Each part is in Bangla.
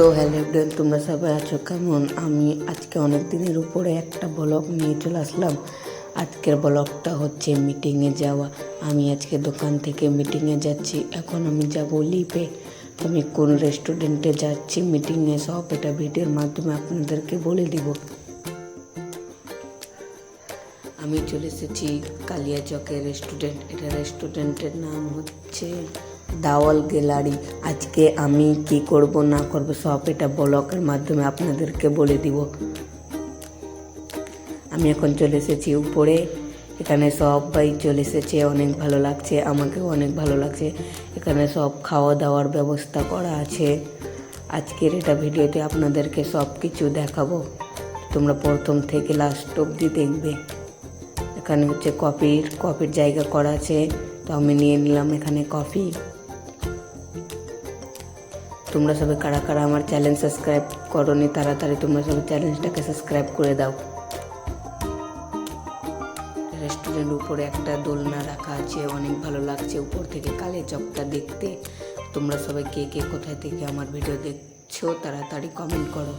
সো হ্যালো এভরিওয়ান তোমরা সবাই আছো? কেমন? আমি আজকে অনেক দিনের উপরে একটা ব্লগ নিয়ে চলে আসলাম। আজকের ব্লগটা হচ্ছে মিটিংয়ে যাওয়া। আমি আজকে দোকান থেকে মিটিংয়ে যাচ্ছি। এখন আমি যাব লিপে আমি কোন রেস্টুরেন্টে যাচ্ছি মিটিংয়ে সব এটা ভিডিওর মাধ্যমে আপনাদেরকে বলে দিব। আমি চলে এসেছি কালিয়া চকের রেস্টুরেন্ট এটা রেস্টুরেন্টের নাম হচ্ছে দাওয়াল গ্যালারি। আজকে আমি কি করব, না করব, সব এটা ব্লগের মাধ্যমে আপনাদেরকে বলে দিব। আমি এখন চলে এসেছি উপরে। এখানে সবাই চলে এসেছে, অনেক ভালো লাগছে, আমাকেও অনেক ভালো লাগছে। এখানে সব খাওয়া দাওয়ার ব্যবস্থা করা আছে। আজকের এটা ভিডিওতে আপনাদেরকে সব কিছু দেখাবো। তোমরা প্রথম থেকে লাস্ট অবধি দেখবে। এখানে হচ্ছে কফির কফির জায়গা করা আছে। তো আমি নিয়ে নিলাম এখানে কফি। তোমরা সবাই কারা কারা আমার চ্যানেল সাবস্ক্রাইব করনি তাড়াতাড়ি তোমরা সবাই চ্যানেলটাকে সাবস্ক্রাইব করে দাও। রেস্টুরেন্ট উপরে একটা দোলনা রাখা আছে, অনেক ভালো লাগছে উপর থেকে কালে চকটা দেখতে। তোমরা সবাই কে কে কোথায় থেকে আমার ভিডিও দেখছ তাড়াতাড়ি কমেন্ট করো।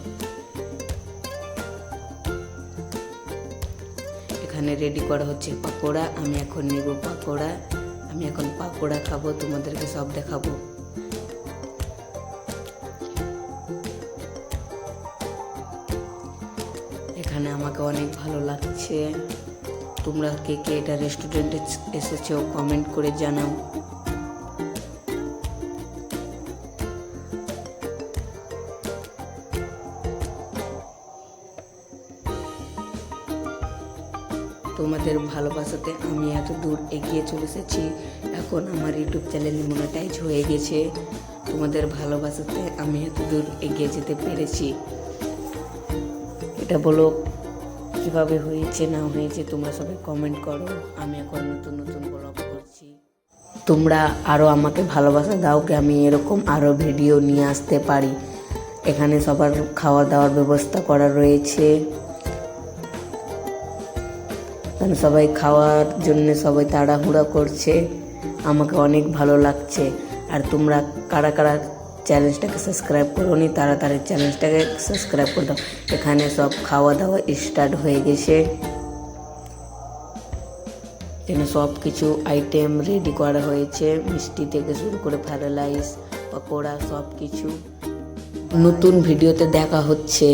এখানে রেডি করা হচ্ছে পাকোড়া, আমি এখন নেব পাকোড়া, আমি এখন পাকোড়া খাব, তোমাদেরকে সব দেখাবো। এখানে আমাকে অনেক ভালো লাগছে। তোমরা কে কে এটা রেস্টুরেন্টে এসেছ কমেন্ট করে জানাও। তোমাদের ভালোবাসাতে আমি এত দূর এগিয়ে চলে এসেছি। এখন আমার ইউটিউব চ্যানেল মনিটাইজ হয়ে গেছে। তোমাদের ভালোবাসাতে আমি এত দূর এগিয়ে যেতে পেরেছি। এটা বলো, কীভাবে হয়েছে, না হয়েছে, তোমরা সবাই কমেন্ট করো। আমি এখন নতুন নতুন ব্লগ করছি। তোমরা আরও আমাকে ভালোবাসা দাও কি আমি এরকম আরও ভিডিও নিয়ে আসতে পারি। এখানে সবার খাওয়া দাওয়ার ব্যবস্থা করা রয়েছে। কারণ সবাই খাওয়ার জন্য সবাই তাড়াহুড়া করছে। আমাকে অনেক ভালো লাগছে। আর তোমরা কারা কারা চ্যানেলটাকে সাবস্ক্রাইব করো নি তাড়াতাড়ি চ্যানেলটাকে সাবস্ক্রাইব করে দাও। এখানে সব খাওয়া দাওয়া স্টার্ট হয়ে গেছে। এখানে সব কিছু আইটেম রেডি করা হয়েছে। মিষ্টি থেকে শুরু করে ফ্রাইড রাইস পকোড়া, সব কিছু। নতুন ভিডিওতে দেখা হচ্ছে।